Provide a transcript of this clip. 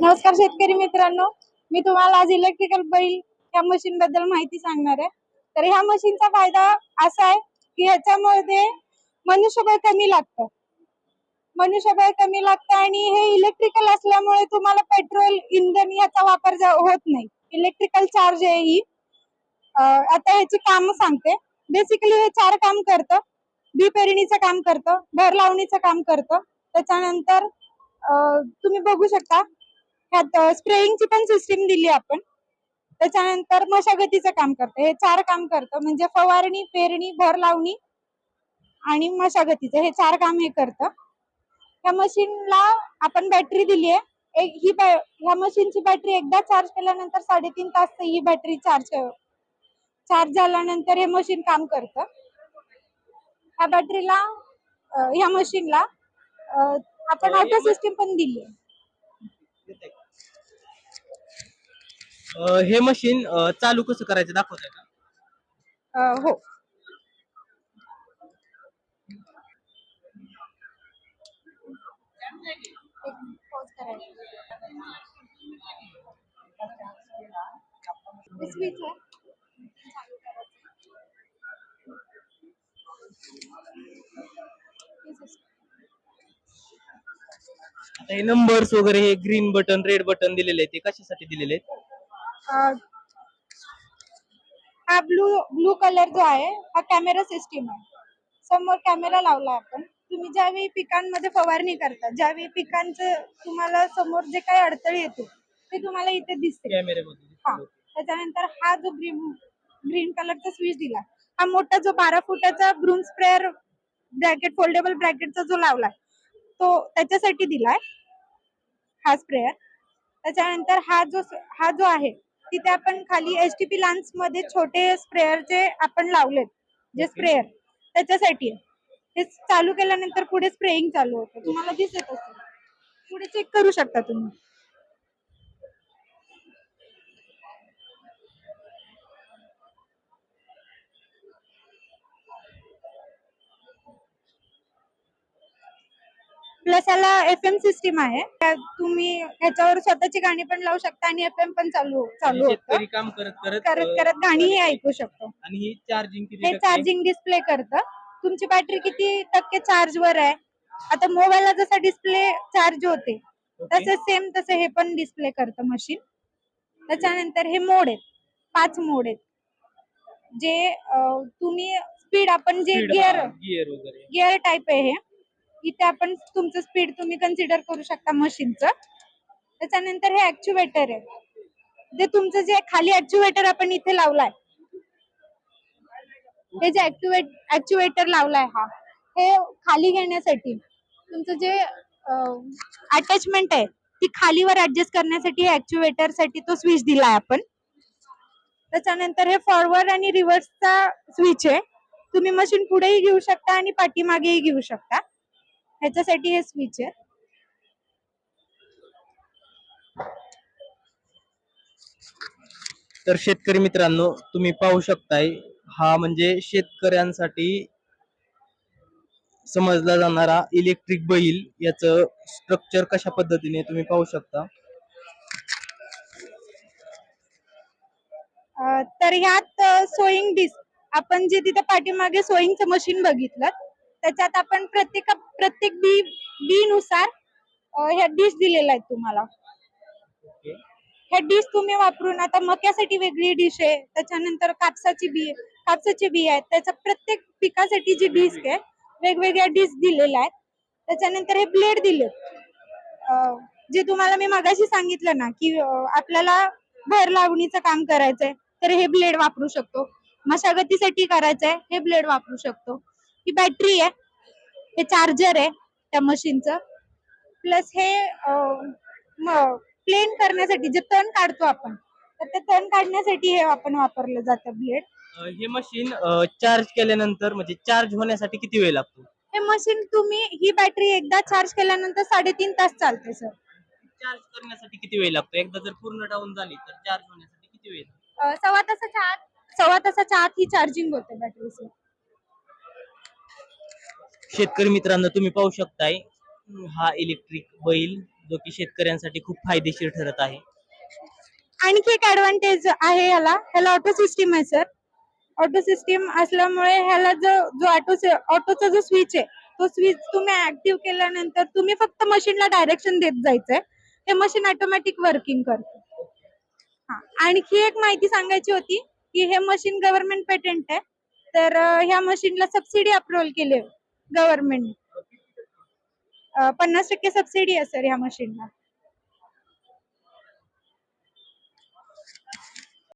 नमस्कार शेतकरी मित्रांनो. मी तुम्हाला आज इलेक्ट्रिकल बैल या मशीन बद्दल माहिती सांगणार आहे. तर ह्या मशीनचा फायदा असा आहे की ह्याच्यामध्ये मनुष्यबळ कमी लागतं. मनुष्यबळ कमी लागतं आणि हे इलेक्ट्रिकल असल्यामुळे तुम्हाला पेट्रोल इंधन याचा वापर होत नाही. इलेक्ट्रिकल चार्ज आहे ही. आता ह्याची काम सांगते. बेसिकली हे चार काम करतं. बी पेरणीचं काम करतं घर लावणीचं काम करतं. त्याच्यानंतर तुम्ही बघू शकता ह्यात स्प्रेइंगची पण सिस्टीम दिली आपण. त्याच्यानंतर मशागतीचं काम करतं. हे चार काम करतं. म्हणजे फवारणी पेरणी भर लावणी आणि मशागतीचं. हे चार काम हे करतं. या मशीनला आपण बॅटरी दिली आहे. एक ही बॅ- ह्या मशीनची बॅटरी एकदा चार्ज केल्यानंतर साडेतीन तास ही बॅटरी चार्ज चार्ज झाल्यानंतर हे मशीन काम करतं. ह्या बॅटरीला ह्या मशीनला आपण ऑटो सिस्टीम पण दिली आहे. अं, हे मशीन अं, चालू कसं करायचं दाखवताय का अ, हो हे switch आहे. हे. आता हे नंबर्स वगैरे हे ग्रीन बटन रेड बटन दिलेले आहेत ते कशासाठी दिलेले आहेत हा ब्लू ब्लू कलर जो आहे हा कॅमेरा सिस्टीम आहे. समोर कॅमेरा लावला आपण. तुम्ही ज्यावेळी पिकांमध्ये फवारणी करता ज्यावेळी पिकांचं तुम्हाला समोर जे काही अडथळे येतो ते तुम्हाला इथे दिसते. हा. त्याच्यानंतर हा जो ग्रीन ग्रीन कलरचा स्विच दिला हा मोठा जो बारा फुटाचा ब्रूम स्प्रेअर ब्रॅकेट फोल्डेबल ब्रॅकेटचा जो लावलाय तो त्याच्यासाठी दिलाय हा स्प्रेअर त्याच्यानंतर हा जो हा जो आहे तिथे आपण खाली एच टी पी लान्समध्ये छोटे स्प्रेअरचे आपण लावलेत जे स्प्रेअर त्याच्यासाठी. हे चालू केल्यानंतर पुढे स्प्रेइंग चालू होतं. तुम्हाला दिसत असेल. पुढे चेक करू शकता तुम्ही. प्लस याला एफ एम सिस्टीम आहे. त्यात तुम्ही ह्याच्यावर स्वतःची गाणी पण लावू शकता आणि एफ एम पण चालू चालू होतं. शेतकरी काम करत करत करत अं, करत गाणीही ऐकू शकतो. आणि ही चार्जिंग किती हे टक्के? चार्जिंग डिस्प्ले करतं. तुमची बॅटरी किती टक्के चार्ज वर आहे? आता मोबाईलला जसा डिस्प्ले चार्ज होते Okay. तसं सेम तसं हे पण डिस्प्ले करतं मशीन त्याच्यानंतर हे मोड आहेत. पाच मोड आहेत. जे अं, तुम्ही स्पीड आपण जे Speed, गिअर वगैरे. गिअर टाईप आहे हे इथे आपण तुमचं स्पीड तुम्ही कन्सिडर करू शकता मशीनचं. त्याच्यानंतर हे ऍक्च्युएटर आहे. जे तुमचं जे खाली ऍक्च्युएटर आपण इथे लावलाय. हे जे ऍक्च्युएट ऍक्च्युएटर लावलाय हा हे खाली घेण्यासाठी तुमचं जे अटॅचमेंट आहे ती खालीवर ऍडजस्ट करण्यासाठी ऍक्च्युएटरसाठी तो स्विच दिलाय आपण. त्याच्यानंतर हे फॉरवर्ड आणि रिव्हर्सचा स्विच आहे. तुम्ही मशीन पुढेही घेऊ शकता आणि पाठीमागेही घेऊ शकता. ह्याच्यासाठी हे स्विच आहे. तर शेतकरी मित्रांनो तुम्ही पाहू शकताय हा म्हणजे शेतकऱ्यांसाठी समजला जाणारा इलेक्ट्रिक बैल याचं स्ट्रक्चर कशा पद्धतीने तुम्ही पाहू शकता? तर ह्यात सोईंग डिस्क आपण जे तिथे पाठीमागे सोईंगचं मशीन बघितलं त्याच्यात आपण प्रत्येक प्रत्येक बी बी नुसार ह्या डिश दिलेल्या आहेत तुम्हाला. ह्या डिश तुम्ही वापरून आता मक्यासाठी वेगळी डिश आहे त्याच्यानंतर कापसाची बी कापसाची बी आहे त्याच्या प्रत्येक पिकासाठी जी डिस्क आहे वेगवेगळ्या डिश दिलेल्या आहेत. त्याच्यानंतर हे ब्लेड दिले जे तुम्हाला मी मगाशी सांगितलं ना की आपल्याला भर लावणीचं काम करायचंय तर हे ब्लेड वापरू शकतो. मशागतीसाठी करायचंय हे ब्लेड वापरू शकतो. ही बॅटरी आहे. हे चार्जर आहे त्या मशीनचं प्लस हे प्लेन करण्यासाठी जे तण काढतो आपण तर ते तण काढण्यासाठी हे आपण वापरलं जातं ब्लेड हे मशीन चार्ज केल्यानंतर म्हणजे चार्ज होण्यासाठी किती वेळ लागतो? हे मशीन तुम्ही ही बॅटरी एकदा चार्ज केल्यानंतर साडेतीन तास चालते सर चार्ज करण्यासाठी किती वेळ लागतो? एकदा जर पूर्ण डाऊन झाली तर चार्ज होण्यासाठी किती वेळ? सव्वा तासाच्या आत सव्वा तासाच्या आत ही चार्जिंग होते बॅटरीची शेतकरी मित्रांनो तुम्ही पाहू शकताय हा इलेक्ट्रिक बैल जो की शेतकऱ्यांसाठी खूप फायदेशीर ठरत आहे. आणखी एक ऍडव्हान्टेज आहे ह्याला. ह्याला ऑटो सिस्टीम आहे सर ऑटो सिस्टीम असल्यामुळे ह्याला जो जो ऑटो ऑटोचा जो स्विच आहे तो स्विच तुम्ही ऍक्टिव्ह केल्यानंतर तुम्ही फक्त मशीनला डायरेक्शन देत जायचंय. ते मशीन ऑटोमॅटिक वर्किंग करते. हा आणखी एक माहिती सांगायची होती की हे मशीन गव्हर्नमेंट पेटंट आहे. तर ह्या मशीनला सबसिडी अप्रुव्हल केली. गव्हर्नमेंट. पन्नास टक्के सबसिडी आहे सर ह्या मशीनला